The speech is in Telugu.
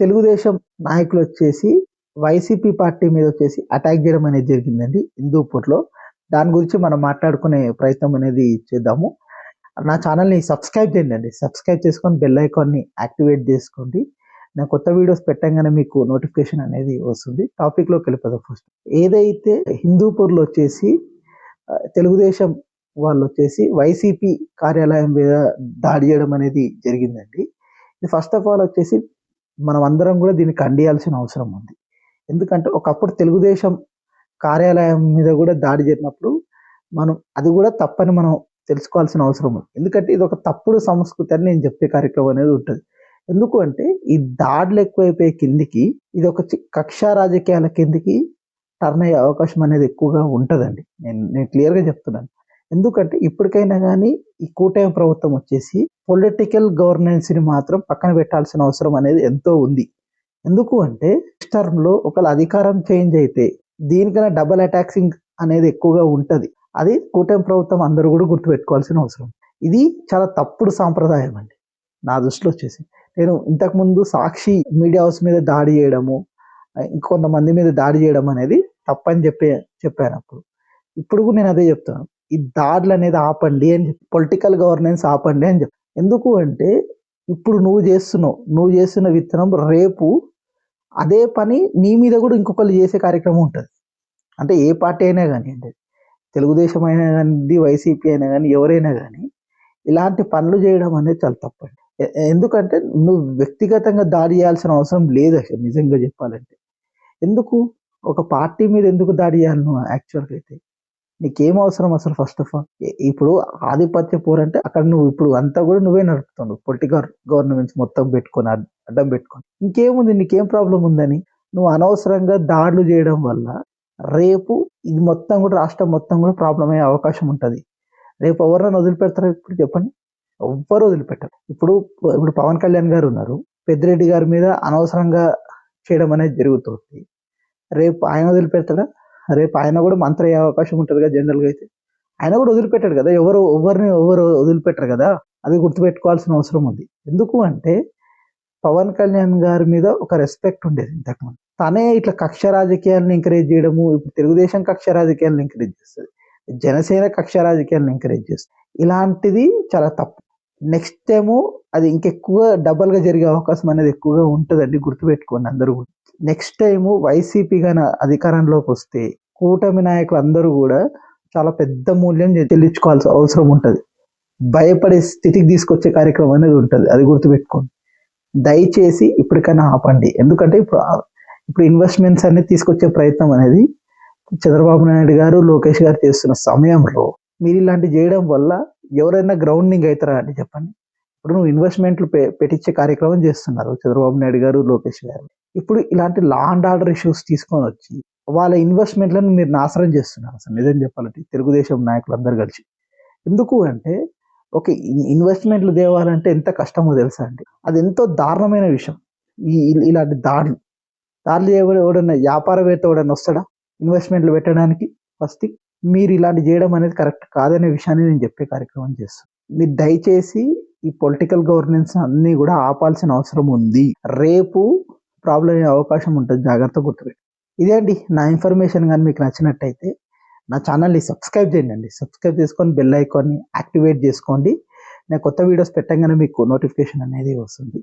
తెలుగుదేశం నాయకులు వచ్చేసి వైసీపీ పార్టీ మీద వచ్చేసి అటాక్ చేయడం అనేది జరిగిందండి హిందూపూర్లో. దాని గురించి మనం మాట్లాడుకునే ప్రయత్నం అనేది చేద్దాము. నా ఛానల్ని సబ్స్క్రైబ్ చేయండి. అండి సబ్స్క్రైబ్ చేసుకొని బెల్ ఐకాన్ని యాక్టివేట్ చేసుకోండి. నా కొత్త వీడియోస్ పెట్టంగానే మీకు నోటిఫికేషన్ అనేది వస్తుంది. టాపిక్లోకి వెళ్ళిపోదాం ఫస్ట్. ఏదైతే హిందూపూర్లో వచ్చేసి తెలుగుదేశం వాళ్ళు వచ్చేసి వైసీపీ కార్యాలయం మీద దాడి చేయడం అనేది జరిగిందండి. ఇది ఫస్ట్ ఆఫ్ ఆల్ వచ్చేసి మనం అందరం కూడా దీన్ని ఖండియాల్సిన అవసరం ఉంది. ఎందుకంటే ఒకప్పుడు తెలుగుదేశం కార్యాలయం మీద కూడా దాడి జరిగినప్పుడు మనం అది కూడా తప్పని మనం తెలుసుకోవాల్సిన అవసరం ఉంది. ఎందుకంటే ఇది ఒక తప్పుడు సంస్కృతి అని నేను చెప్పే కార్యక్రమం అనేది ఉంటుంది. ఎందుకు అంటే ఈ దాడులు ఎక్కువైపోయే కిందికి ఇది ఒక చి- కక్షా రాజకీయాల కిందికి టర్న్ అయ్యే అవకాశం అనేది ఎక్కువగా ఉంటుందండి. నేను నేను క్లియర్గా చెప్తున్నాను. ఎందుకంటే ఇప్పటికైనా కానీ ఈ కూటమి ప్రభుత్వం వచ్చేసి పొలిటికల్ గవర్నెన్స్ని మాత్రం పక్కన పెట్టాల్సిన అవసరం అనేది ఎంతో ఉంది. ఎందుకు అంటే టర్మ్లో ఒకవేళ అధికారం చేంజ్ అయితే దీనికన్నా డబల్ అటాక్సింగ్ అనేది ఎక్కువగా ఉంటుంది. అది కూటమి ప్రభుత్వం అందరూ కూడా గుర్తుపెట్టుకోవాల్సిన అవసరం. ఇది చాలా తప్పుడు సాంప్రదాయం అండి. నా దృష్టిలో వచ్చేసి నేను ఇంతకుముందు సాక్షి మీడియా హౌస్ మీద దాడి చేయడము ఇంకొంతమంది మీద దాడి చేయడం అనేది తప్పని చెప్పే చెప్పాను అప్పుడు. ఇప్పుడు కూడా నేను అదే చెప్తాను ఈ దాడులు అనేది ఆపండి అని చెప్పి పొలిటికల్ గవర్నెన్స్ ఆపండి అని చెప్పి. ఎందుకు అంటే ఇప్పుడు నువ్వు చేస్తున్నావు నువ్వు చేస్తున్న విత్తనం రేపు అదే పని నీ మీద కూడా ఇంకొకరు చేసే కార్యక్రమం ఉంటుంది. అంటే ఏ పార్టీ అయినా కానివ్వండి తెలుగుదేశం అయినా కానీ వైసీపీ అయినా కానీ ఎవరైనా కానీ ఇలాంటి పనులు చేయడం అనేది చాలా తప్పండి. ఎందుకంటే నువ్వు వ్యక్తిగతంగా దాడి చేయాల్సిన అవసరం లేదు అసలు నిజంగా చెప్పాలంటే. ఎందుకు? ఒక పార్టీ మీద ఎందుకు దాడి చేయాలి నువ్వు యాక్చువల్గా అయితే? నీకేం అవసరం అసలు ఫస్ట్ ఆఫ్ ఆల్ ఇప్పుడు ఆధిపత్య పోరంటే అక్కడ నువ్వు ఇప్పుడు అంతా కూడా నువ్వే నడుపుతున్నావు. పొలిటికల్ గవర్నమెంట్స్ మొత్తం పెట్టుకొని అడ్డం పెట్టుకొని. ఇంకేముంది? నీకేం ప్రాబ్లం ఉందని? నువ్వు అనవసరంగా దాడులు చేయడం వల్ల రేపు ఇది మొత్తం కూడా రాష్ట్రం మొత్తం కూడా ప్రాబ్లం అయ్యే అవకాశం ఉంటుంది. రేపు ఎవరైనా వదిలిపెడతారా ఇప్పుడు చెప్పండి? ఎవ్వరు వదిలిపెట్టరు. ఇప్పుడు ఇప్పుడు పవన్ కళ్యాణ్ గారు ఉన్నారు. పెద్దిరెడ్డి గారి మీద అనవసరంగా చేయడం అనేది జరుగుతుంది. రేపు ఆయన వదిలిపెడతాడా? రేపు ఆయన కూడా మంత్రి అయ్యే అవకాశం ఉంటుంది కదా జనరల్గా అయితే. ఆయన కూడా వదిలిపెట్టాడు కదా ఎవరు ఎవరిని ఎవరు వదిలిపెట్టరు కదా అది గుర్తుపెట్టుకోవాల్సిన అవసరం ఉంది. ఎందుకు అంటే పవన్ కళ్యాణ్ గారి మీద ఒక రెస్పెక్ట్ ఉండేది ఇంతకుముందు. తనే ఇట్లా కక్ష రాజకీయాలను ఎంకరేజ్ చేయడము ఇప్పుడు తెలుగుదేశం కక్ష రాజకీయాలను ఎంకరేజ్ చేస్తుంది జనసేన కక్ష రాజకీయాలను ఎంకరేజ్ చేస్తుంది. ఇలాంటిది చాలా తప్పు. నెక్స్ట్ ఏమో అది ఇంకెక్కువ డబల్గా జరిగే అవకాశం అనేది ఎక్కువగా ఉంటుందండి గుర్తుపెట్టుకోండి అందరూ కూడా. నెక్స్ట్ టైము వైసీపీ కానీ అధికారంలోకి వస్తే కూటమి నాయకులు అందరూ కూడా చాలా పెద్ద మూల్యం చెల్లించుకోవాల్సిన అవసరం ఉంటుంది. భయపడే స్థితికి తీసుకొచ్చే కార్యక్రమం అనేది ఉంటుంది. అది గుర్తుపెట్టుకోండి. దయచేసి ఇప్పటికైనా ఆపండి. ఎందుకంటే ఇప్పుడు ఇప్పుడు ఇన్వెస్ట్మెంట్స్ అన్ని తీసుకొచ్చే ప్రయత్నం అనేది చంద్రబాబు నాయుడు గారు లోకేష్ గారు చేస్తున్న సమయంలో మీరు ఇలాంటి చేయడం వల్ల ఎవరైనా గ్రౌండింగ్ అవుతారా అని చెప్పండి? ఇప్పుడు నువ్వు ఇన్వెస్ట్మెంట్లు పె- పెట్టించే కార్యక్రమం చేస్తున్నారు చంద్రబాబు నాయుడు గారు లోకేష్ గారు. ఇప్పుడు ఇలాంటి లా అండ్ ఆర్డర్ ఇష్యూస్ తీసుకొని వచ్చి వాళ్ళ ఇన్వెస్ట్మెంట్లను మీరు నాశనం చేస్తున్నారు. అసలు నిజం చెప్పాలంటే తెలుగుదేశం నాయకులు కలిసి. ఎందుకు అంటే ఒక ఇన్వెస్ట్మెంట్లు తేవాలంటే ఎంత కష్టమో తెలుసా అండి? అది ఎంతో దారుణమైన విషయం. ఈ ఇలాంటి దాడులు. దాడులు ఎవడు ఎవడన్నా వ్యాపారవేత్త ఎవడన్నా వస్తాడా? ఇన్వెస్ట్మెంట్లు పెట్టడానికి? ఫస్ట్ మీరు ఇలాంటి చేయడం అనేది కరెక్ట్ కాదనే విషయాన్ని నేను చెప్పే కార్యక్రమం చేస్తాను మీరు దయచేసి ఈ పొలిటికల్ గవర్నెన్స్ అన్ని కూడా ఆపాల్సిన అవసరం ఉంది. రేపు ప్రాబ్లం అయ్యే అవకాశం ఉంటుంది. జాగ్రత్త గుర్తుపెట్టి ఇదే అండి నా ఇన్ఫర్మేషన్ కానీ మీకు నచ్చినట్టయితే నా ఛానల్ని సబ్స్క్రైబ్ చేయండి. అండి సబ్స్క్రైబ్ చేసుకొని బెల్ ఐకాన్ని యాక్టివేట్ చేసుకోండి. నేను కొత్త వీడియోస్ పెట్టంగానే మీకు నోటిఫికేషన్ అనేది వస్తుంది.